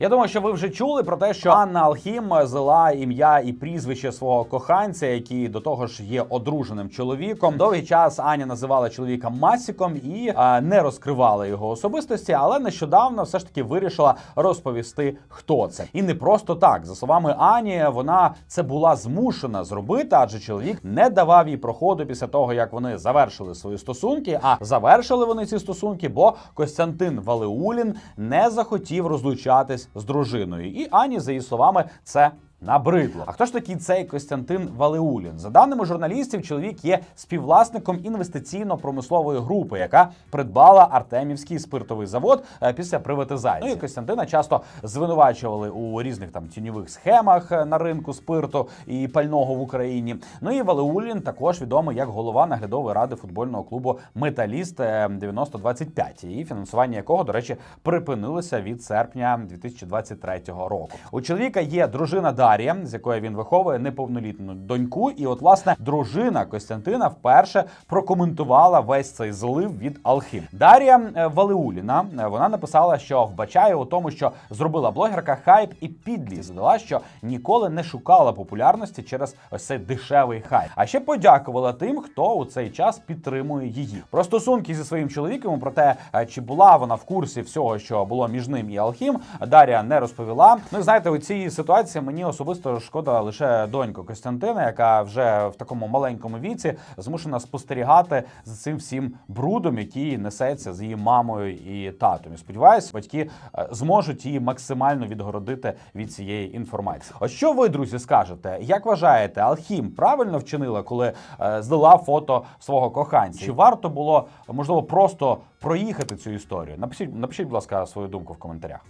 Я думаю, що ви вже чули про те, що Анна Алхім зла ім'я і прізвище свого коханця, який до того ж є одруженим чоловіком. Довгий час Аня називала чоловіка Масіком і а, не розкривала його особистості, але нещодавно все ж таки вирішила розповісти, хто це. І не просто так. За словами Ані, вона це була змушена зробити, адже чоловік не давав їй проходу після того, як вони завершили свої стосунки. А завершили вони ці стосунки, бо Костянтин Валеулін не захотів розлучатись з дружиною. І Ані, за її словами, це. Набридло. А хто ж такий цей Костянтин Валеулін? За даними журналістів, чоловік є співвласником інвестиційно-промислової групи, яка придбала Артемівський спиртовий завод е, після приватизації. Ну і Костянтина часто звинувачували у різних там тіньових схемах е, на ринку спирту і пального в Україні. Ну і Валеулін також відомий як голова наглядової ради футбольного клубу Металіст е, 9025, і фінансування якого, до речі, припинилося від серпня 2023 року. У чоловіка є дружина Дар'я, з якої він виховує неповнолітну доньку. І, от, власне, дружина Костянтина вперше прокоментувала весь цей злив від Алхім. Дар'я е, Валеуліна е, вона написала, що вбачає у тому, що зробила блогерка хайп і підліз. Додала, що ніколи не шукала популярності через ось цей дешевий хайп. А ще подякувала тим, хто у цей час підтримує її. Про стосунки зі своїм чоловіком, про те, е, чи була вона в курсі всього, що було між ним і Алхім, Дар'я не розповіла. Ну знаєте, у цій ситуації мені особисто шкода лише доньку Костянтина, яка вже в такому маленькому віці змушена спостерігати за цим всім брудом, який несеться з її мамою і татом. І сподіваюсь, батьки е, зможуть її максимально відгородити від цієї інформації. Ось що ви, друзі, скажете? Як вважаєте, Алхім правильно вчинила, коли е, злила фото свого коханця? Чи варто було можливо просто проїхати цю історію? Напишіть, напишіть, будь ласка, свою думку в коментарях.